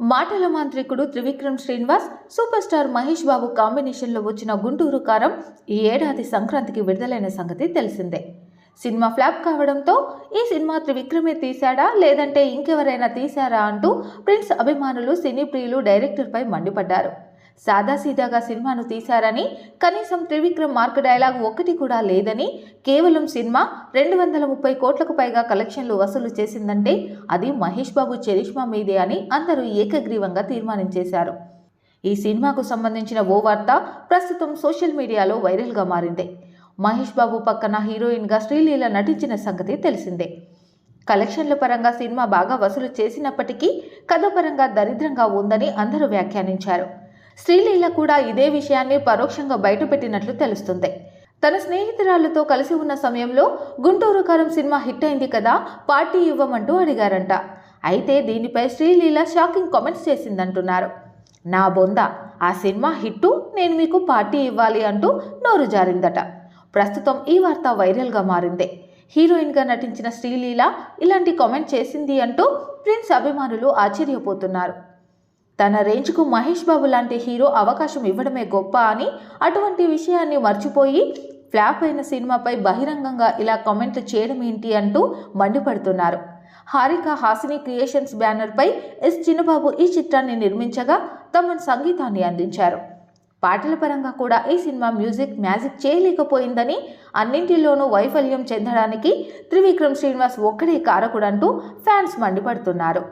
మాటల మాంత్రికుడు Trivikram Srinivas super star Mahesh Babu కాంబినేషన్లో వచ్చిన గుంటూరు కారం ఈ ఏడాది సంక్రాంతికి విడుదలైన సంగతి తెలిసిందే. సినిమా ఫ్లాప్ కావడంతో ఈ సినిమా త్రివిక్రమే తీశాడా లేదంటే ఇంకెవరైనా తీశారా అంటూ ప్రిన్స్ అభిమానులు సినీ ప్రియులు డైరెక్టర్పై మండిపడ్డారు. సాదాసీదాగా సినిమాను తీశారని కనీసం త్రివిక్రమ్ మార్క్ డైలాగ్ ఒక్కటి కూడా లేదని కేవలం సినిమా రెండు వందల ముప్పై కోట్లకు పైగా కలెక్షన్లు వసూలు చేసిందంటే అది మహేష్ బాబు చరిష్మా మీదే అని అందరూ ఏకగ్రీవంగా తీర్మానించేశారు. ఈ సినిమాకు సంబంధించిన ఓ వార్త ప్రస్తుతం సోషల్ మీడియాలో వైరల్గా మారింది. మహేష్ బాబు పక్కన హీరోయిన్గా శ్రీలీల నటించిన సంగతి తెలిసిందే. కలెక్షన్ల పరంగా సినిమా బాగా వసూలు చేసినప్పటికీ కథ పరంగా దరిద్రంగా ఉందని అందరూ వ్యాఖ్యానించారు. శ్రీలీల కూడా ఇదే విషయాన్ని పరోక్షంగా బయటపెట్టినట్లు తెలుస్తుంది. తన స్నేహితురాళ్ళతో కలిసి ఉన్న సమయంలో గుంటూరు కారం సినిమా హిట్ అయింది కదా పార్టీ ఇవ్వమంటూ అడిగారంట. అయితే దీనిపై శ్రీలీల షాకింగ్ కామెంట్స్ చేసిందంటున్నారు. నా బొంద ఆ సినిమా హిట్టు నేను మీకు పార్టీ ఇవ్వాలి అంటూ నోరు జారిందట. ప్రస్తుతం ఈ వార్త వైరల్గా మారింది. హీరోయిన్గా నటించిన శ్రీలీల ఇలాంటి కామెంట్ చేసింది అంటూ ప్రిన్స్ అభిమానులు ఆశ్చర్యపోతున్నారు. తన రేంజ్కు మహేష్ బాబు లాంటి హీరో అవకాశం ఇవ్వడమే గొప్ప అని అటువంటి విషయాన్ని మర్చిపోయి ఫ్లాప్ అయిన సినిమాపై బహిరంగంగా ఇలా కామెంట్లు చేయడం ఏంటి అంటూ మండిపడుతున్నారు. హారిక హాసిని క్రియేషన్స్ బ్యానర్పై ఎస్ చిన్నబాబు ఈ చిత్రాన్ని నిర్మించగా తమ సంగీతాన్ని అందించారు. పాటల పరంగా కూడా ఈ సినిమా మ్యూజిక్ మ్యాజిక్ చేయలేకపోయిందని అన్నింటిలోనూ వైఫల్యం చెందడానికి త్రివిక్రమ్ శ్రీనివాస్ ఒక్కడే కారకుడంటూ ఫ్యాన్స్ మండిపడుతున్నారు.